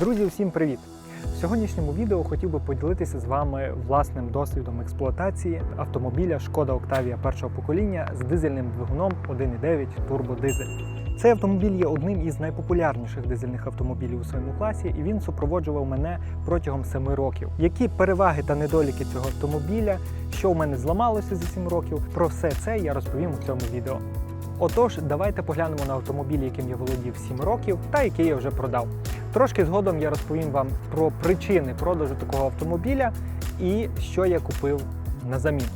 Друзі, всім привіт! В сьогоднішньому відео хотів би поділитися з вами власним досвідом експлуатації автомобіля Шкода Октавія першого покоління з дизельним двигуном 1.9 турбодизель. Цей автомобіль є одним із найпопулярніших дизельних автомобілів у своєму класі, і він супроводжував мене протягом 7 років. Які переваги та недоліки цього автомобіля, що в мене зламалося за 7 років, про все це я розповім у цьому відео. Отож, давайте поглянемо на автомобіль, яким я володів 7 років та який я вже продав. Трошки згодом я розповім вам про причини продажу такого автомобіля і що я купив на замін.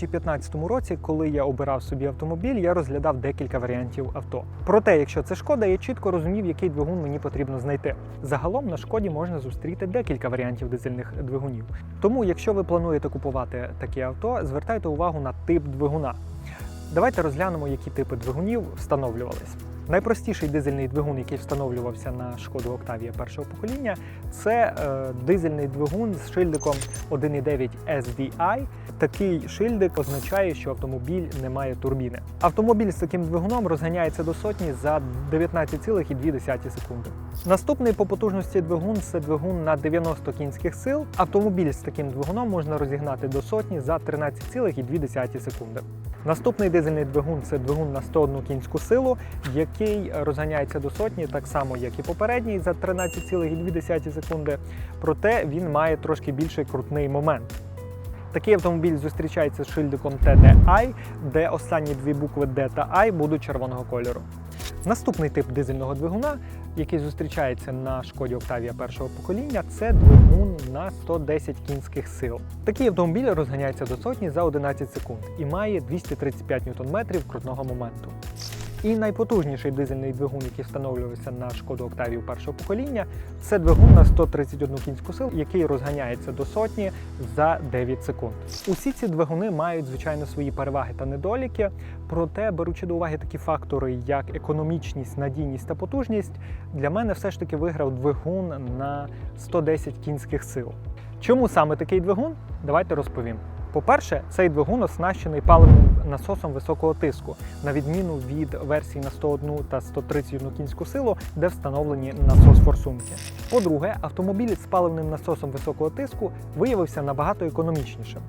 2015 році, коли я обирав собі автомобіль, я розглядав декілька варіантів авто. Проте, якщо це шкода, я чітко розумів, який двигун мені потрібно знайти. Загалом на шкоді можна зустріти декілька варіантів дизельних двигунів. Тому, якщо ви плануєте купувати таке авто, звертайте увагу на тип двигуна. Давайте розглянемо, які типи двигунів встановлювались. Найпростіший дизельний двигун, який встановлювався на шкоду Октавія першого покоління, це е, дизельний двигун з шильдиком 1.9 SDI. Такий шильдик означає, що автомобіль не має турбіни. Автомобіль з таким двигуном розганяється до сотні за 19,2 секунди. Наступний по потужності двигун це двигун на 90 кінських сил. Автомобіль з таким двигуном можна розігнати до сотні за 13,2 секунди. Наступний дизельний двигун це двигун на 101 кінську силу, який розганяється до сотні, так само як і попередній, за 13,2 секунди. Проте він має трошки більший крутний момент. Такий автомобіль зустрічається з шильдиком TDI, де останні дві букви D та I будуть червоного кольору. Наступний тип дизельного двигуна, який зустрічається на шкоді Октавія першого покоління, це двигун на 110 кінських сил. Такий автомобіль розганяється до сотні за 11 секунд і має 235 Нм крутного моменту. І найпотужніший дизельний двигун, який встановлювався на шкоду Октавію першого покоління, це двигун на 131 кінську сил, який розганяється до сотні за 9 секунд. Усі ці двигуни мають звичайно свої переваги та недоліки. Проте, беручи до уваги такі фактори, як економічність, надійність та потужність, для мене все ж таки виграв двигун на 110 кінських сил. Чому саме такий двигун? Давайте розповім. По-перше, цей двигун оснащений паливним насосом високого тиску, на відміну від версій на 101 та 131 кінську силу, де встановлені насос форсунки. По-друге, автомобіль з паливним насосом високого тиску виявився набагато економічнішим.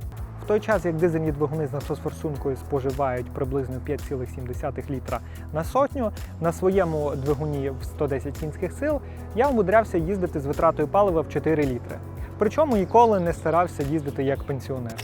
В той час, як дизельні двигуни з насос-форсункою споживають приблизно 5,7 літра на сотню, на своєму двигуні в 110 кінських сил я умудрявся їздити з витратою палива в 4 літри. Причому ніколи не старався їздити як пенсіонер.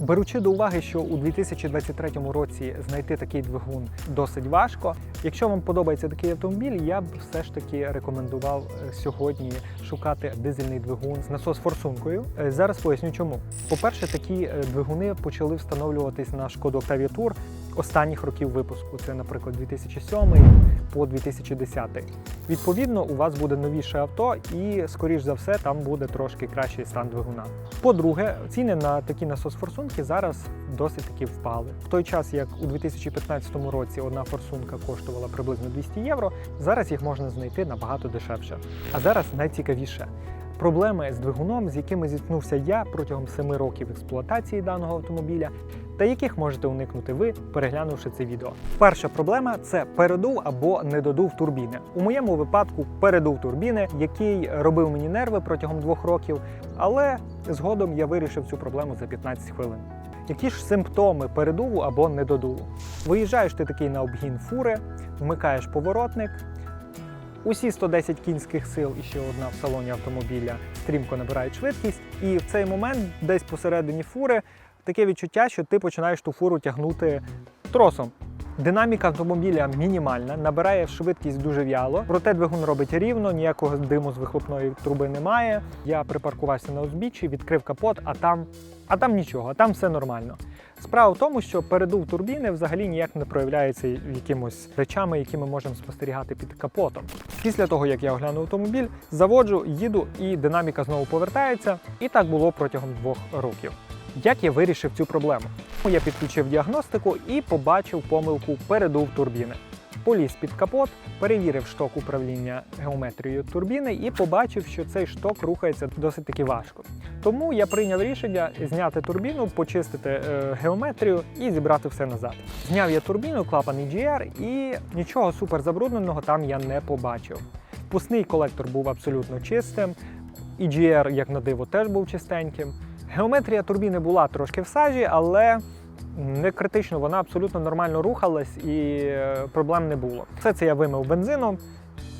Беручи до уваги, що у 2023 році знайти такий двигун досить важко. Якщо вам подобається такий автомобіль, я б все ж таки рекомендував е, сьогодні шукати дизельний двигун з насос-форсункою. Е, Зараз поясню чому. По-перше, такі е, двигуни почали встановлюватись на шкоду Octavia Tour останніх років випуску. Це, наприклад, 2007 по 2010. Відповідно, у вас буде новіше авто, і, скоріш за все, там буде трошки кращий стан двигуна. По-друге, ціни на такі насос-форсунки зараз досить таки впали. В той час, як у 2015 році одна форсунка коштувала приблизно 200 євро, зараз їх можна знайти набагато дешевше. А зараз найцікавіше. Проблеми з двигуном, з якими зіткнувся я протягом 7 років експлуатації даного автомобіля, та яких можете уникнути ви, переглянувши це відео. Перша проблема це передув або недодув турбіни. У моєму випадку передув турбіни, який робив мені нерви протягом двох років, але згодом я вирішив цю проблему за 15 хвилин. Які ж симптоми передуву або недодуву? Виїжджаєш ти такий на обгін фури, вмикаєш поворотник. Усі 110 кінських сил і ще одна в салоні автомобіля стрімко набирають швидкість, і в цей момент, десь посередині фури, таке відчуття, що ти починаєш ту фуру тягнути тросом. Динаміка автомобіля мінімальна, набирає швидкість дуже в'яло, проте двигун робить рівно, ніякого диму з вихлопної труби немає. Я припаркувався на узбіччі, відкрив капот, а там, а там нічого, а там все нормально. Справа в тому, що передув турбіни взагалі ніяк не проявляється якимось речами, які ми можемо спостерігати під капотом. Після того, як я оглянув автомобіль, заводжу, їду, і динаміка знову повертається. І так було протягом двох років. Як я вирішив цю проблему? Я підключив діагностику і побачив помилку передув турбіни. Поліз під капот, перевірив шток управління геометрією турбіни і побачив, що цей шток рухається досить таки важко. Тому я прийняв рішення зняти турбіну, почистити е, геометрію і зібрати все назад. Зняв я турбіну, клапан EGR і нічого супер забрудненого там я не побачив. Впускний колектор був абсолютно чистим. EGR, як на диво, теж був чистеньким. Геометрія турбіни була трошки в сажі, але не критично, вона абсолютно нормально рухалась і е, проблем не було. Все це я вимив бензином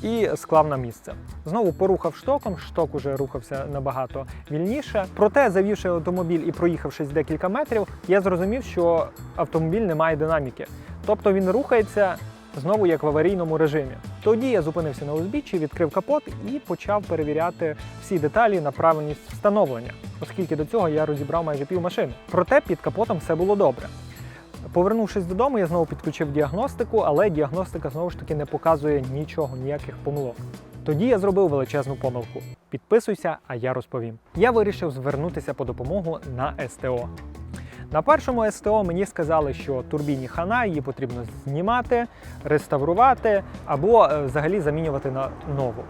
і склав на місце. Знову порухав штоком, шток уже рухався набагато вільніше. Проте, завівши автомобіль і проїхавшись декілька метрів, я зрозумів, що автомобіль не має динаміки. Тобто він рухається знову як в аварійному режимі. Тоді я зупинився на узбіччі, відкрив капот і почав перевіряти всі деталі на правильність встановлення, оскільки до цього я розібрав майже пів машини. Проте під капотом все було добре. Повернувшись додому, я знову підключив діагностику, але діагностика знову ж таки не показує нічого, ніяких помилок. Тоді я зробив величезну помилку. Підписуйся, а я розповім. Я вирішив звернутися по допомогу на СТО. На першому СТО мені сказали, що турбіні хана її потрібно знімати, реставрувати або е, взагалі замінювати на нову.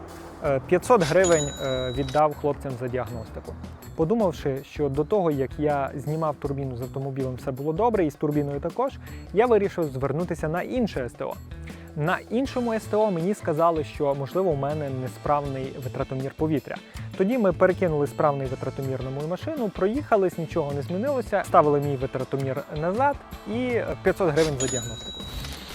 Е, 500 гривень е, віддав хлопцям за діагностику. Подумавши, що до того, як я знімав турбіну з автомобілем, все було добре, і з турбіною також, я вирішив звернутися на інше СТО. На іншому СТО мені сказали, що можливо у мене несправний витратомір повітря. Тоді ми перекинули справний витратомір на мою машину, проїхались, нічого не змінилося, ставили мій витратомір назад і 500 гривень за діагностику.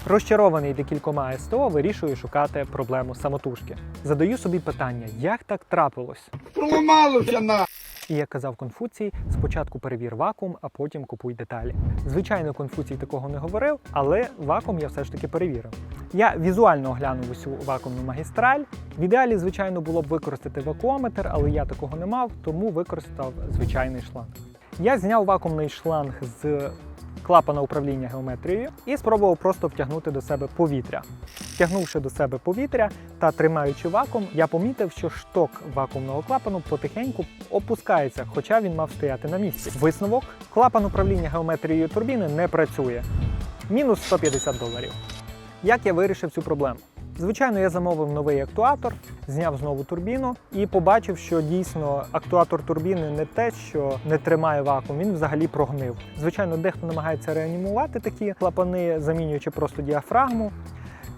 Розчарований декількома СТО, вирішую шукати проблему самотужки. Задаю собі питання, як так трапилось? Проламалося на. І як казав Конфуцій, спочатку перевір вакуум, а потім купуй деталі. Звичайно, Конфуцій такого не говорив, але вакуум я все ж таки перевірив. Я візуально оглянув усю вакуумну магістраль. В ідеалі, звичайно, було б використати вакуометр, але я такого не мав, тому використав звичайний шланг. Я зняв вакуумний шланг з клапана управління геометрією і спробував просто втягнути до себе повітря. Втягнувши до себе повітря та тримаючи вакуум, я помітив, що шток вакуумного клапану потихеньку опускається, хоча він мав стояти на місці. Висновок: клапан управління геометрією турбіни не працює. Мінус 150 доларів. Як я вирішив цю проблему? Звичайно, я замовив новий актуатор, зняв знову турбіну і побачив, що дійсно актуатор турбіни не те, що не тримає вакуум, він взагалі прогнив. Звичайно, дехто намагається реанімувати такі клапани, замінюючи просто діафрагму.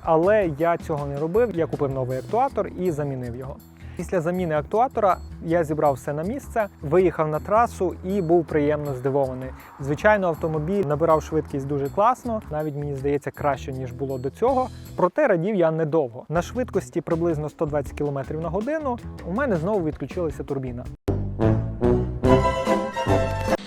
Але я цього не робив. Я купив новий актуатор і замінив його. Після заміни актуатора я зібрав все на місце, виїхав на трасу і був приємно здивований. Звичайно, автомобіль набирав швидкість дуже класно, навіть мені здається краще ніж було до цього. Проте радів я недовго. На швидкості приблизно 120 км на годину у мене знову відключилася турбіна.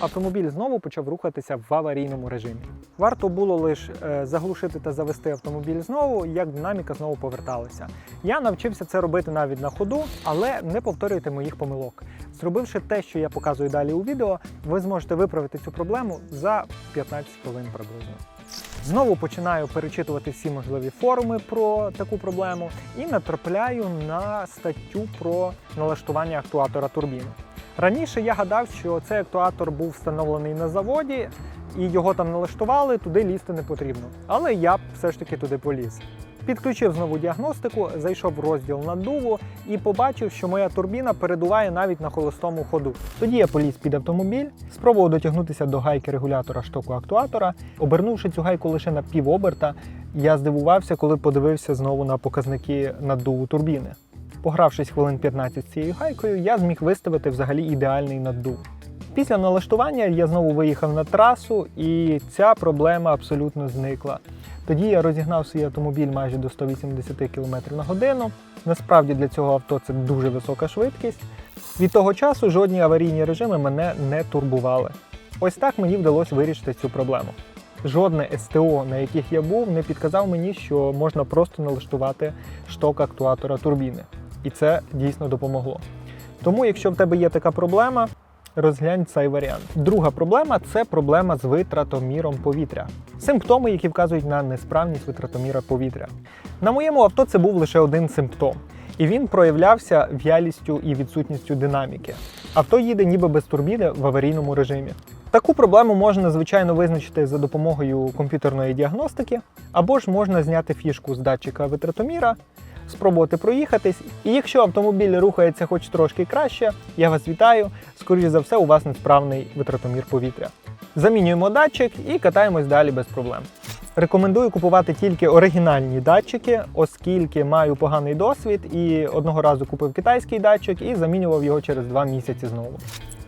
Автомобіль знову почав рухатися в аварійному режимі. Варто було лише е, заглушити та завести автомобіль знову, як динаміка знову поверталася. Я навчився це робити навіть на ходу, але не повторюйте моїх помилок. Зробивши те, що я показую далі у відео, ви зможете виправити цю проблему за 15 хвилин приблизно. Знову починаю перечитувати всі можливі форуми про таку проблему і натрапляю на статтю про налаштування актуатора турбіни. Раніше я гадав, що цей актуатор був встановлений на заводі і його там налаштували, туди лізти не потрібно. Але я все ж таки туди поліз. Підключив знову діагностику, зайшов в розділ наддуву і побачив, що моя турбіна передуває навіть на холостому ходу. Тоді я поліз під автомобіль, спробував дотягнутися до гайки регулятора штоку актуатора. Обернувши цю гайку лише на півоберта, я здивувався, коли подивився знову на показники наддуву турбіни. Погравшись хвилин 15 з цією гайкою, я зміг виставити взагалі ідеальний наддув. Після налаштування я знову виїхав на трасу, і ця проблема абсолютно зникла. Тоді я розігнав свій автомобіль майже до 180 км на годину. Насправді для цього авто це дуже висока швидкість. Від того часу жодні аварійні режими мене не турбували. Ось так мені вдалося вирішити цю проблему. Жодне СТО, на яких я був, не підказав мені, що можна просто налаштувати шток актуатора турбіни. І це дійсно допомогло. Тому, якщо в тебе є така проблема, Розглянь цей варіант. Друга проблема це проблема з витратоміром повітря. Симптоми, які вказують на несправність витратоміра повітря. На моєму авто це був лише один симптом, і він проявлявся в'ялістю і відсутністю динаміки. Авто їде ніби без турбіни в аварійному режимі. Таку проблему можна звичайно визначити за допомогою комп'ютерної діагностики, або ж можна зняти фішку з датчика витратоміра, спробувати проїхатись. І якщо автомобіль рухається хоч трошки краще, я вас вітаю. Скоріше за все, у вас несправний витратомір повітря. Замінюємо датчик і катаємось далі без проблем. Рекомендую купувати тільки оригінальні датчики, оскільки маю поганий досвід і одного разу купив китайський датчик і замінював його через два місяці знову.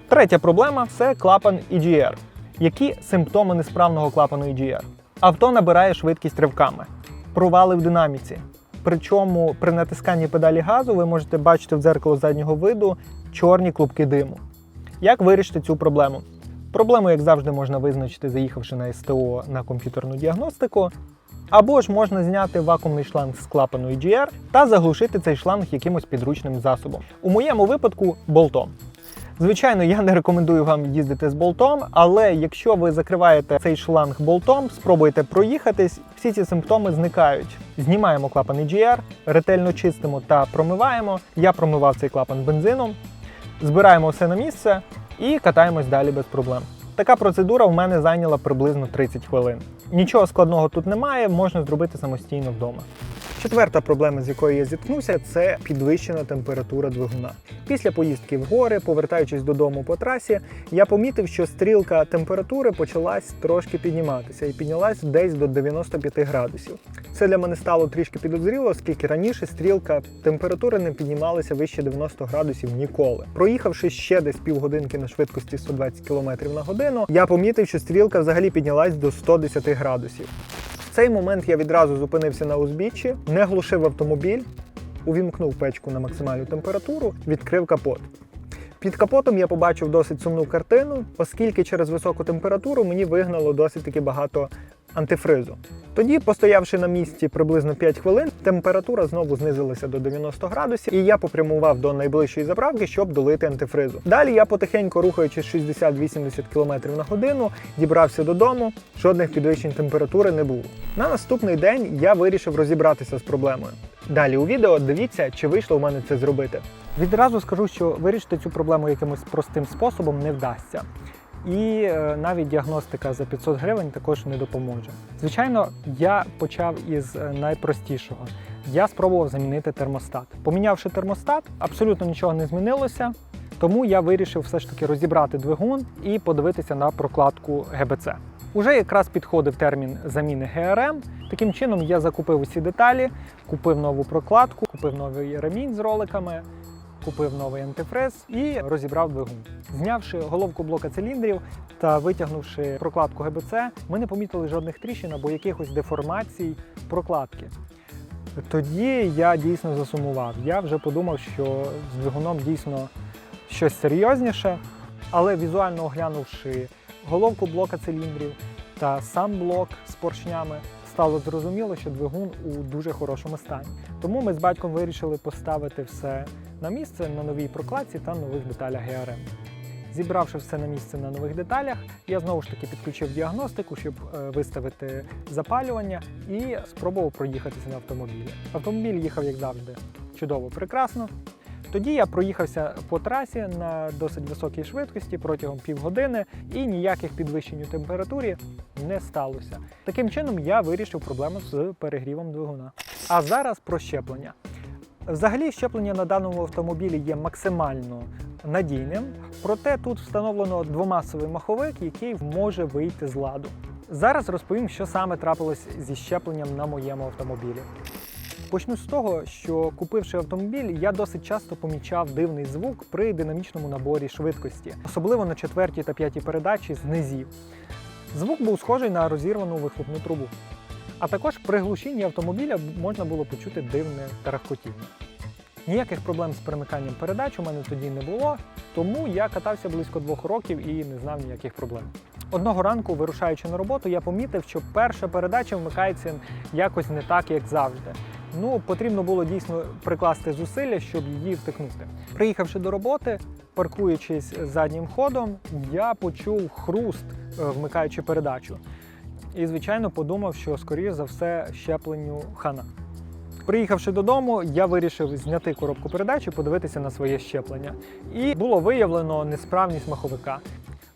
Третя проблема це клапан EGR. Які симптоми несправного клапану EGR? Авто набирає швидкість ривками, провали в динаміці. Причому при натисканні педалі газу ви можете бачити в дзеркало заднього виду чорні клубки диму. Як вирішити цю проблему? Проблему, як завжди, можна визначити, заїхавши на СТО на комп'ютерну діагностику. Або ж можна зняти вакуумний шланг з клапану EGR та заглушити цей шланг якимось підручним засобом. У моєму випадку болтом. Звичайно, я не рекомендую вам їздити з болтом, але якщо ви закриваєте цей шланг болтом, спробуйте проїхатись, всі ці симптоми зникають. Знімаємо клапан EGR, ретельно чистимо та промиваємо. Я промивав цей клапан бензином, збираємо все на місце і катаємось далі без проблем. Така процедура в мене зайняла приблизно 30 хвилин. Нічого складного тут немає, можна зробити самостійно вдома. Четверта проблема, з якою я зіткнувся, це підвищена температура двигуна. Після поїздки в гори, повертаючись додому по трасі, я помітив, що стрілка температури почалась трошки підніматися і піднялась десь до 95 градусів. Це для мене стало трішки підозріло, оскільки раніше стрілка температури не піднімалася вище 90 градусів ніколи. Проїхавши ще десь півгодинки на швидкості 120 км на годину, я помітив, що стрілка взагалі піднялась до 110 градусів. Цей момент я відразу зупинився на узбіччі, не глушив автомобіль, увімкнув печку на максимальну температуру, відкрив капот. Під капотом я побачив досить сумну картину, оскільки через високу температуру мені вигнало досить таки багато антифризу. Тоді, постоявши на місці приблизно 5 хвилин, температура знову знизилася до 90 градусів, і я попрямував до найближчої заправки, щоб долити антифризу. Далі я потихеньку рухаючись 60-80 км на годину, дібрався додому, жодних підвищень температури не було. На наступний день я вирішив розібратися з проблемою. Далі у відео дивіться, чи вийшло у мене це зробити. Відразу скажу, що вирішити цю проблему якимось простим способом не вдасться. І е, навіть діагностика за 500 гривень також не допоможе. Звичайно, я почав із е, найпростішого. Я спробував замінити термостат. Помінявши термостат, абсолютно нічого не змінилося. Тому я вирішив все ж таки розібрати двигун і подивитися на прокладку ГБЦ. Уже якраз підходив термін заміни ГРМ. Таким чином я закупив усі деталі, купив нову прокладку, купив новий ремінь з роликами, купив новий антифриз і розібрав двигун. Знявши головку блока циліндрів та витягнувши прокладку ГБЦ, ми не помітили жодних тріщин або якихось деформацій прокладки. Тоді я дійсно засумував. Я вже подумав, що з двигуном дійсно щось серйозніше, але візуально оглянувши головку блока циліндрів та сам блок з поршнями, стало зрозуміло, що двигун у дуже хорошому стані. Тому ми з батьком вирішили поставити все на місце на новій прокладці та нових деталях ГРМ. Зібравши все на місце на нових деталях, я знову ж таки підключив діагностику, щоб е, виставити запалювання і спробував проїхатися на автомобілі. Автомобіль їхав, як завжди, чудово, прекрасно. Тоді я проїхався по трасі на досить високій швидкості протягом півгодини і ніяких підвищень у температурі не сталося. Таким чином я вирішив проблему з перегрівом двигуна. А зараз про щеплення. Взагалі, щеплення на даному автомобілі є максимально надійним, проте тут встановлено двомасовий маховик, який може вийти з ладу. Зараз розповім, що саме трапилось зі щепленням на моєму автомобілі. Почну з того, що купивши автомобіль, я досить часто помічав дивний звук при динамічному наборі швидкості, особливо на четвертій та п'ятій передачі з низів. Звук був схожий на розірвану вихлопну трубу. А також при глушінні автомобіля можна було почути дивне тарахкотіння. Ніяких проблем з перемиканням передач у мене тоді не було, тому я катався близько двох років і не знав ніяких проблем. Одного ранку, вирушаючи на роботу, я помітив, що перша передача вмикається якось не так, як завжди. Ну, потрібно було дійсно прикласти зусилля, щоб її втикнути. Приїхавши до роботи, паркуючись заднім ходом, я почув хруст, е, вмикаючи передачу. І, звичайно, подумав, що скоріш за все щепленню хана. Приїхавши додому, я вирішив зняти коробку передач і подивитися на своє щеплення. І було виявлено несправність маховика.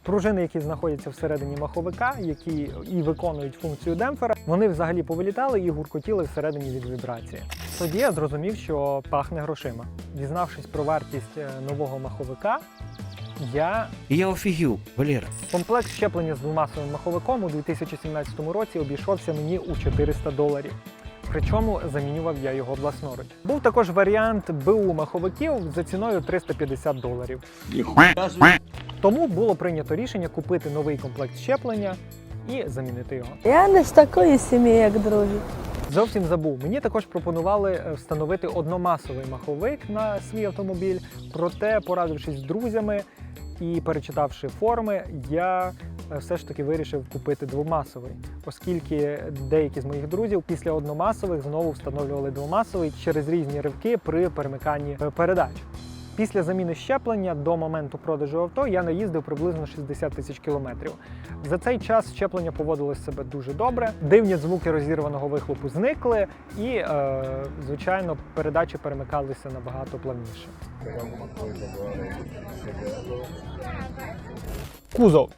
Пружини, які знаходяться всередині маховика, які і виконують функцію демпфера, вони взагалі повилітали і гуркотіли всередині від вібрації. Тоді я зрозумів, що пахне грошима. Дізнавшись про вартість е, нового маховика, я Я офігів, Валера. Комплект щеплення з двомасовим маховиком у 2017 році обійшовся мені у 400 доларів. Причому замінював я його власноруч. Був також варіант БУ маховиків за ціною 350 доларів. Тому було прийнято рішення купити новий комплект щеплення і замінити його. Я не з такої сім'ї, як другі. Зовсім забув. Мені також пропонували е, встановити одномасовий маховик на свій автомобіль. Проте, порадившись з друзями і перечитавши форми, я е, все ж таки вирішив купити двомасовий, оскільки деякі з моїх друзів після одномасових знову встановлювали двомасовий через різні ривки при перемиканні е, передач. Після заміни щеплення до моменту продажу авто я наїздив приблизно 60 тисяч кілометрів. За цей час щеплення поводило себе дуже добре. Дивні звуки розірваного вихлопу зникли, і, е, звичайно, передачі перемикалися набагато плавніше. Кузов.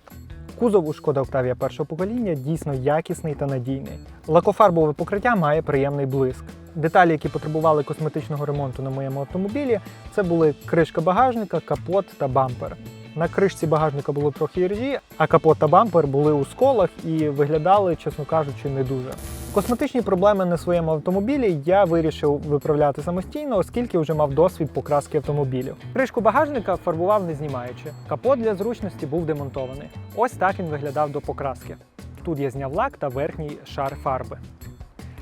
Кузов у Шкода Октавія першого покоління дійсно якісний та надійний. Лакофарбове покриття має приємний блиск. Деталі, які потребували косметичного ремонту на моєму автомобілі, це були кришка багажника, капот та бампер. На кришці багажника було трохи іржі, а капот та бампер були у сколах і виглядали, чесно кажучи, не дуже. Косметичні проблеми на своєму автомобілі я вирішив виправляти самостійно, оскільки вже мав досвід покраски автомобілів. Кришку багажника фарбував не знімаючи. Капот для зручності був демонтований. Ось так він виглядав до покраски. Тут я зняв лак та верхній шар фарби.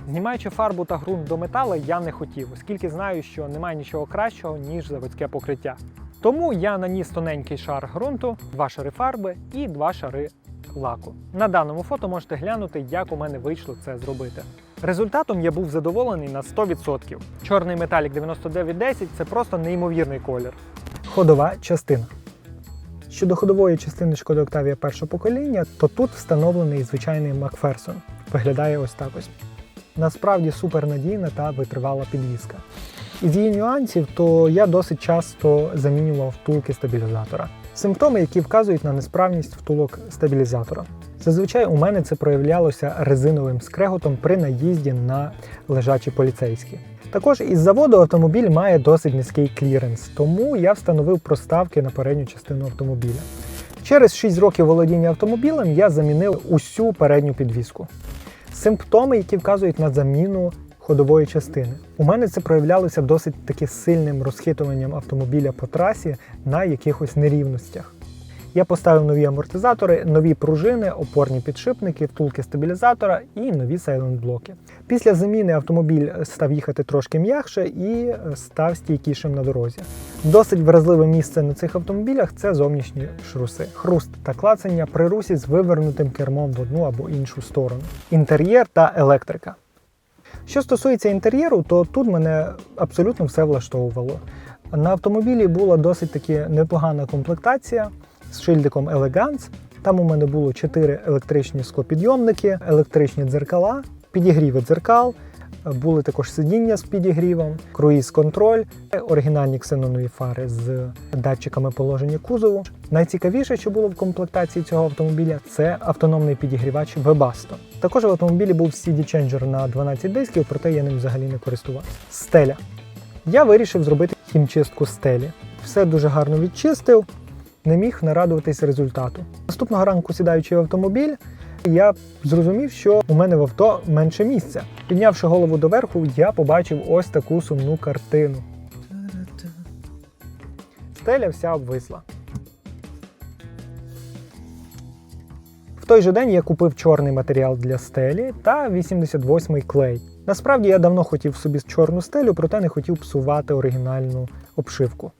Знімаючи фарбу та ґрунт до метала, я не хотів, оскільки знаю, що немає нічого кращого, ніж заводське покриття. Тому я наніс тоненький шар ґрунту, два шари фарби і два шари лаку. На даному фото можете глянути, як у мене вийшло це зробити. Результатом я був задоволений на 100%. Чорний металік 9910 це просто неймовірний колір. Ходова частина. Щодо ходової частини Шкода Октавія першого покоління, то тут встановлений звичайний Макферсон. Виглядає ось так ось. Насправді супернадійна та витривала підвізка. Із її нюансів, то я досить часто замінював втулки стабілізатора. Симптоми, які вказують на несправність втулок стабілізатора. Зазвичай у мене це проявлялося резиновим скреготом при наїзді на лежачі поліцейські. Також із заводу автомобіль має досить низький кліренс, тому я встановив проставки на передню частину автомобіля. Через 6 років володіння автомобілем я замінив усю передню підвіску. Симптоми, які вказують на заміну ходової частини. У мене це проявлялося досить таки сильним розхитуванням автомобіля по трасі на якихось нерівностях. Я поставив нові амортизатори, нові пружини, опорні підшипники, втулки стабілізатора і нові сайлент-блоки. Після заміни автомобіль став їхати трошки м'якше і став стійкішим на дорозі. Досить вразливе місце на цих автомобілях це зовнішні шруси. Хруст та клацання при русі з вивернутим кермом в одну або іншу сторону. Інтер'єр та електрика. Що стосується інтер'єру, то тут мене абсолютно все влаштовувало. На автомобілі була досить таки непогана комплектація з шильдиком Elegance. Там у мене було 4 електричні склопідйомники, електричні дзеркала, підігріви дзеркал. Були також сидіння з підігрівом, круїз-контроль, оригінальні ксенонові фари з датчиками положення кузову. Найцікавіше, що було в комплектації цього автомобіля, це автономний підігрівач Webasto. Також в автомобілі був CD-ченджер на 12 дисків, проте я ним взагалі не користувався. Стеля. Я вирішив зробити хімчистку стелі. Все дуже гарно відчистив, не міг нарадуватись результату. Наступного ранку, сідаючи в автомобіль, я зрозумів, що у мене в авто менше місця. Піднявши голову доверху, я побачив ось таку сумну картину. Стеля вся обвисла. В той же день я купив чорний матеріал для стелі та 88-й клей. Насправді я давно хотів собі чорну стелю, проте не хотів псувати оригінальну обшивку.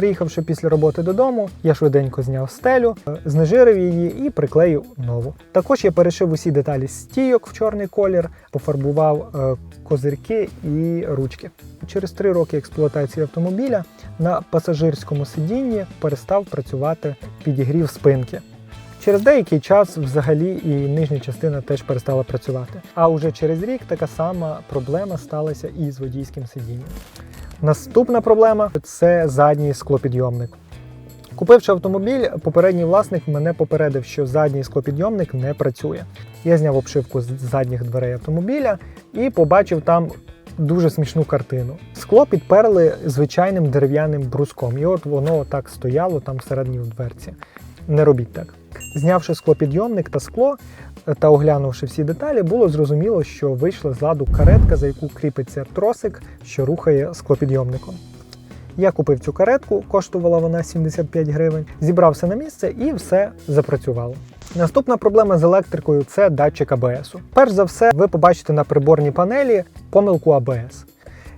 Приїхавши після роботи додому, я швиденько зняв стелю, е, знежирив її і приклеїв нову. Також я перешив усі деталі стійок в чорний колір, пофарбував е, козирки і ручки. Через три роки експлуатації автомобіля на пасажирському сидінні перестав працювати підігрів спинки. Через деякий час взагалі і нижня частина теж перестала працювати. А уже через рік така сама проблема сталася і з водійським сидінням. Наступна проблема це задній склопідйомник. Купивши автомобіль, попередній власник мене попередив, що задній склопідйомник не працює. Я зняв обшивку з задніх дверей автомобіля і побачив там дуже смішну картину. Скло підперли звичайним дерев'яним бруском, і от воно так стояло там всередині в дверці. Не робіть так. Знявши склопідйомник та скло е, та оглянувши всі деталі, було зрозуміло, що вийшла з ладу каретка, за яку кріпиться тросик, що рухає склопідйомником. Я купив цю каретку, коштувала вона 75 гривень, зібрався на місце і все запрацювало. Наступна проблема з електрикою це датчик АБС. Перш за все, ви побачите на приборній панелі помилку АБС.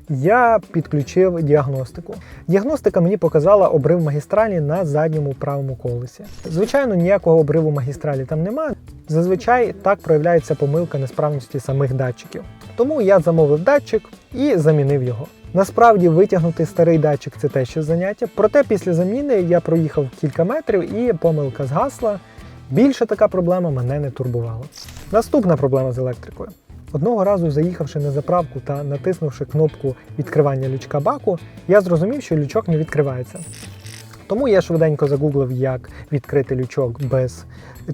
Я підключив діагностику. Діагностика мені показала обрив магістралі на задньому правому колесі. Звичайно, ніякого обриву магістралі там немає. Зазвичай так проявляється помилка несправності самих датчиків. Тому я замовив датчик і замінив його. Насправді витягнути старий датчик це те ще заняття. Проте після заміни я проїхав кілька метрів і помилка згасла. Більше така проблема мене не турбувала. Наступна проблема з електрикою. Одного разу, заїхавши на заправку та натиснувши кнопку відкривання лючка баку, я зрозумів, що лючок не відкривається. Тому я швиденько загуглив, як відкрити лючок без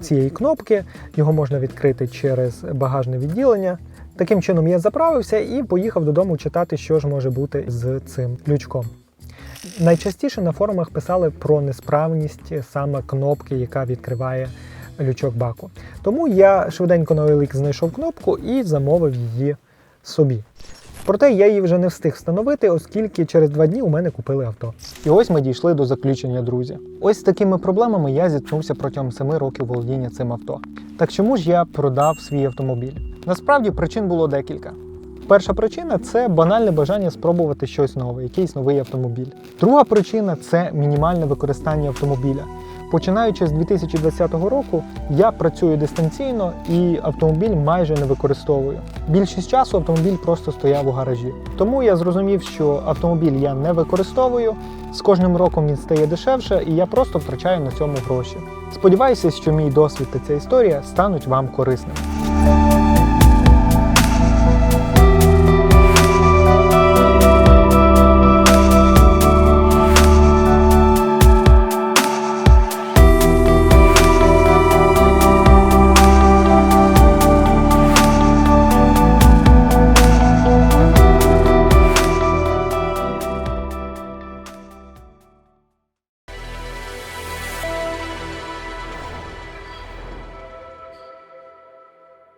цієї кнопки. Його можна відкрити через багажне відділення. Таким чином я заправився і поїхав додому читати, що ж може бути з цим лючком. Найчастіше на форумах писали про несправність саме кнопки, яка відкриває лючок баку. Тому я швиденько на OLX знайшов кнопку і замовив її собі. Проте я її вже не встиг встановити, оскільки через два дні у мене купили авто. І ось ми дійшли до заключення, друзі. Ось з такими проблемами я зіткнувся протягом 7 років володіння цим авто. Так чому ж я продав свій автомобіль? Насправді причин було декілька. Перша причина це банальне бажання спробувати щось нове, якийсь новий автомобіль. Друга причина це мінімальне використання автомобіля. Починаючи з 2020 року, я працюю дистанційно і автомобіль майже не використовую. Більшість часу автомобіль просто стояв у гаражі. Тому я зрозумів, що автомобіль я не використовую. З кожним роком він стає дешевше, і я просто втрачаю на цьому гроші. Сподіваюся, що мій досвід та ця історія стануть вам корисними.